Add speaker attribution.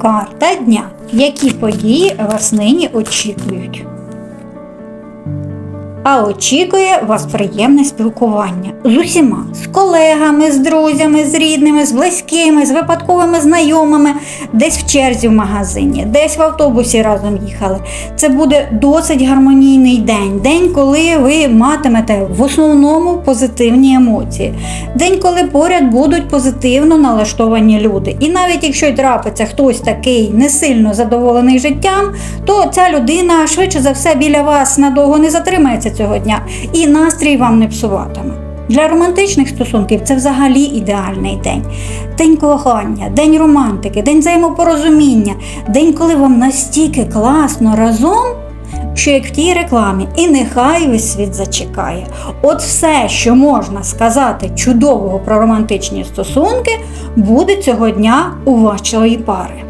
Speaker 1: Карта дня. Які події вас нині очікують? А очікує вас приємне спілкування з усіма, з колегами, з друзями, з рідними, з близькими, з випадковими знайомими, десь в черзі в магазині, десь в автобусі разом їхали. Це буде досить гармонійний день. День, коли ви матимете в основному позитивні емоції. День, коли поряд будуть позитивно налаштовані люди. І навіть якщо й трапиться хтось такий не сильно задоволений життям, то ця людина швидше за все біля вас надовго не затримається цього дня і настрій вам не псуватиме. Для романтичних стосунків це взагалі ідеальний день. День кохання, день романтики, день взаємопорозуміння, день, коли вам настільки класно разом, що як в тій рекламі, і нехай весь світ зачекає. От все, що можна сказати чудового про романтичні стосунки, буде цього дня у вашої пари.